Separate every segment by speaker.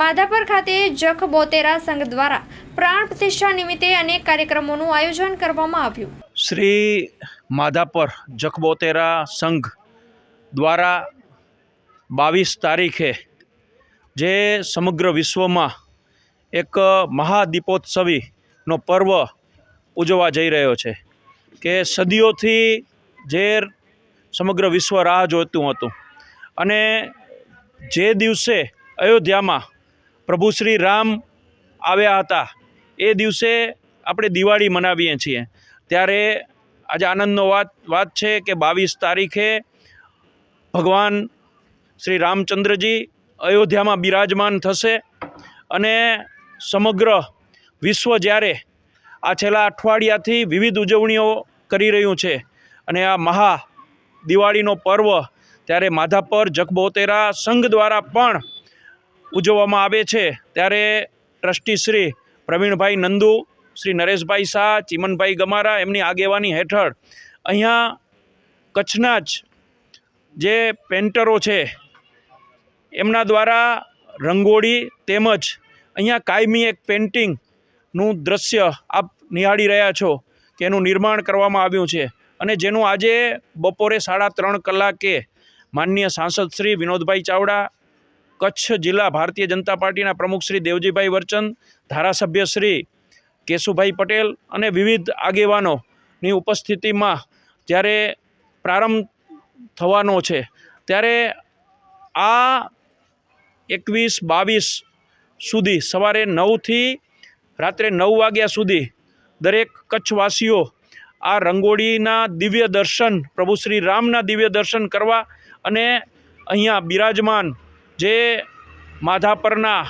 Speaker 1: માધાપર ખાતે જખ બોતેરા સંઘ દ્વારા પ્રાણ પ્રતિષ્ઠા નિમિત્તે અનેક કાર્યક્રમોનું આયોજન કરવામાં આવ્યું.
Speaker 2: શ્રી માધાપર જખબોતેરા સંઘ દ્વારા બાવીસ તારીખે જે સમગ્ર વિશ્વમાં એક મહાદીપોત્સવીનો પર્વ ઉજવવા જઈ રહ્યો છે કે સદીઓથી જે સમગ્ર વિશ્વ રાહ જોતું હતું. અને જે દિવસે અયોધ્યામાં પ્રભુ શ્રી રામ આવ્યા હતા. એ દિવસે આપણે દિવાળી મનાવીએ છીએ. ત્યારે આજે આનંદનો વાત વાત છે કે બાવીસ તારીખે ભગવાન શ્રી રામચંદ્રજી અયોધ્યામાં બિરાજમાન થશે અને સમગ્ર વિશ્વ જ્યારે આ છેલ્લા અઠવાડિયાથી વિવિધ ઉજવણીઓ કરી રહ્યું છે અને આ મહા દિવાળીનો પર્વ, ત્યારે માધાપર જગબોતેરા સંઘ દ્વારા પણ ઉજવવામાં આવે છે. ત્યારે ટ્રસ્ટી શ્રી પ્રવીણભાઈ નંદુ, શ્રી નરેશભાઈ શાહ, ચીમનભાઈ ગમારા એમની આગેવાની હેઠળ અહીંયા કચ્છના જ જે પેન્ટરો છે, એમના દ્વારા રંગોળી તેમજ અહીંયા કાયમી એક પેન્ટિંગનું દ્રશ્ય આપ નિહાળી રહ્યા છો કે એનું નિર્માણ કરવામાં આવ્યું છે. અને જેનું આજે બપોરે સાડા ત્રણ કલાકે માનનીય સાંસદ શ્રી વિનોદભાઈ ચાવડા કચ્છ જિલ્લા ભારતીય જનતા પાર્ટીના પ્રમુખ શ્રી દેવજીભાઈ વર્ચન, ધારાસભ્ય શ્રી કેશુભાઈ પટેલ અને વિવિધ આગેવાનોની ઉપસ્થિતિમાં જ્યારે પ્રારંભ થવાનો છે, ત્યારે આ એકવીસ બાવીસ સુધી સવારે નવથી રાત્રે નવ વાગ્યા સુધી દરેક કચ્છવાસીઓ આ રંગોળીના દિવ્ય દર્શન, પ્રભુ શ્રી રામના દિવ્ય દર્શન કરવા અને અહીંયા બિરાજમાન જે માધાપરના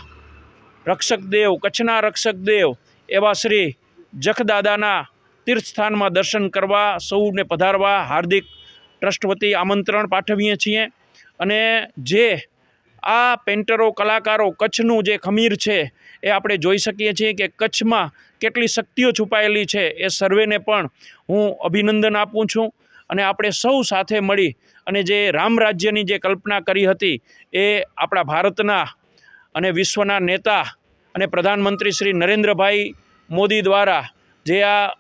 Speaker 2: રક્ષક દેવ, કચ્છના રક્ષક દેવ એવા શ્રી જખદાદાના તીર્થસ્થાનમાં દર્શન કરવા, સૌને પધારવા હાર્દિક ટ્રસ્ટ વતી આમંત્રણ પાઠવીએ છીએ. અને જે આ પેન્ટરો કલાકારો કચ્છનું જે ખમીર છે એ આપણે જોઈ શકીએ છીએ કે કચ્છમાં કેટલી શક્તિઓ છુપાયેલી છે એ સર્વેને પણ હું અભિનંદન આપું છું. અને આપણે સૌ સાથે મળી અને જે રામ રાજ્યની જે કલ્પના કરી હતી એ આપણા ભારતના અને વિશ્વના નેતા અને પ્રધાનમંત્રી શ્રી નરેન્દ્રભાઈ મોદી દ્વારા જે આ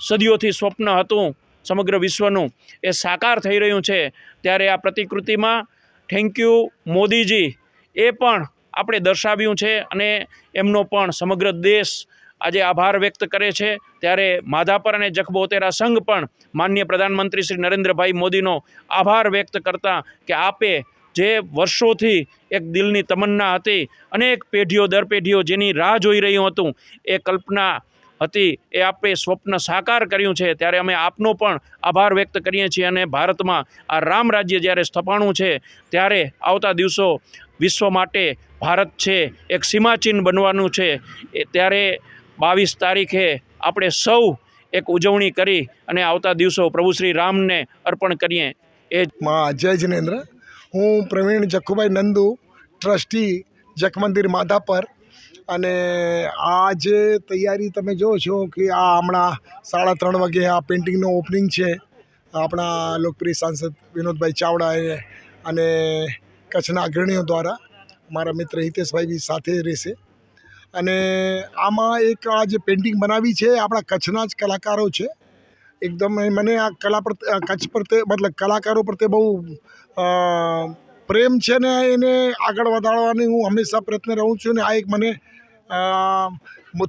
Speaker 2: સદીઓથી સ્વપ્ન હતું સમગ્ર વિશ્વનું એ સાકાર થઈ રહ્યું છે. ત્યારે આ પ્રતિકૃતિમાં થેન્ક યુ મોદીજી એ પણ આપણે દર્શાવ્યું છે અને એમનો પણ સમગ્ર દેશ આજે આભાર વ્યક્ત કરે છે. ત્યારે માધાપર અને જખબોતેરા સંઘ પણ માન્ય પ્રધાનમંત્રી શ્રી નરેન્દ્રભાઈ મોદીનો આભાર વ્યક્ત કરતા કે આપે જે વર્ષોથી એક દિલની તમન્ના હતી, અનેક પેઢીઓ દર પેઢીઓ જેની રાહ જોઈ રહ્યું હતું, એ કલ્પના હતી, એ આપે સ્વપ્ન સાકાર કર્યું છે. ત્યારે અમે આપનો પણ આભાર વ્યક્ત કરીએ છીએ અને ભારતમાં આ રામ રાજ્ય જ્યારે સ્થપાણું છે, ત્યારે આવતા દિવસો વિશ્વ માટે ભારત છે, એક સીમાચિહ્ન બનવાનું છે. એ ત્યારે બાવીસ તારીખે આપણે સૌ એક ઉજવણી કરી અને આવતા દિવસો પ્રભુ શ્રી રામને અર્પણ કરીએ. એ
Speaker 3: જય જિનેન્દ્ર. હું પ્રવીણ જખુભાઈ નંદુ, ટ્રસ્ટી જખમંદિર માધાપર. અને આ જે તૈયારી તમે જો છો કે આ હમણાં સાડા ત્રણ વાગે આ પેઇન્ટિંગનું ઓપનિંગ છે. આપણા લોકપ્રિય સાંસદ વિનોદભાઈ ચાવડા અને કચ્છના અગ્રણીઓ દ્વારા મારા મિત્ર હિતેશભાઈ બી સાથે રહેશે. અને આમાં એક આ જે પેઇન્ટિંગ બનાવી છે, આપણા કચ્છના જ કલાકારો છે. એકદમ મને આ કલા પર કચ્છ પ્રત્યે મતલબ કલાકારો પ્રત્યે બહુ પ્રેમ છે ને એને આગળ વધારવાની હું હંમેશા પ્રયત્ન રહું છું ને આ એક મને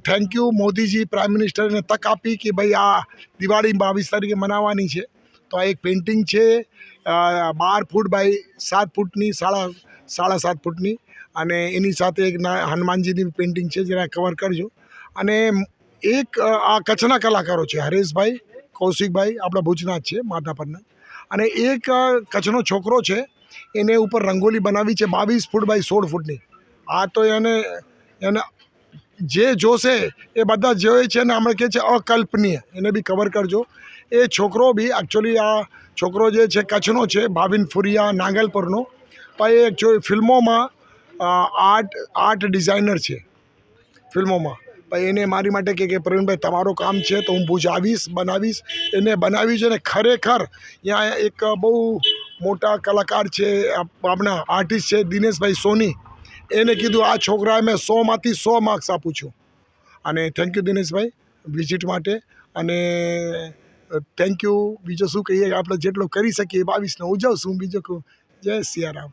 Speaker 3: થેન્ક યુ મોદીજી પ્રાઇમ મિનિસ્ટરને તક આપી કે ભાઈ આ દિવાળી બાવીસ તારીખે મનાવવાની છે. તો આ એક પેઇન્ટિંગ છે બાર ફૂટ બાય સાત ફૂટની, સાડા સાડા સાત ફૂટની. અને એની સાથે એક ના હનુમાનજીની પેઇન્ટિંગ છે, જેને કવર કરજો. અને એક આ કચ્છના કલાકારો છે, હરેશભાઈ, કૌશિકભાઈ, આપણા ભુજના જ છે માધાપરના અને એક કચ્છનો છોકરો છે, એને ઉપર રંગોલી બનાવી છે, બાવીસ ફૂટ બાય સોળ ફૂટની. આ તો એને એને જે જોશે, એ બધા જોઈએ છે ને હમણાં કહે છે અકલ્પનીય. એને બી કવર કરજો. એ છોકરો બી એકચ્યુઅલી આ છોકરો જે છે, કચ્છનો છે, ભાવિન ફુરિયા, નાગલપુરનો. પણ એ એકચ્યુઅલી ફિલ્મોમાં આર્ટ આર્ટ ડિઝાઇનર છે ફિલ્મોમાં. પણ એને મારી માટે કહે કે, પ્રવીણભાઈ, તમારું કામ છે તો હું ભુજ આવીશ, બનાવીશ. એને બનાવી છે ને ખરેખર ત્યાં એક બહુ મોટા કલાકાર છે આપણા આર્ટિસ્ટ છે દિનેશભાઈ સોની. એને કીધું, આ છોકરાએ મેં સોમાંથી સો માર્ક્સ આપું છું. અને થેન્ક યુ દિનેશભાઈ વિઝિટ માટે. અને થેન્ક યુ બીજું શું કહીએ આપણે જેટલું કરી શકીએ, બાવીસને ઉજવશું. બીજું જય સિયારામ.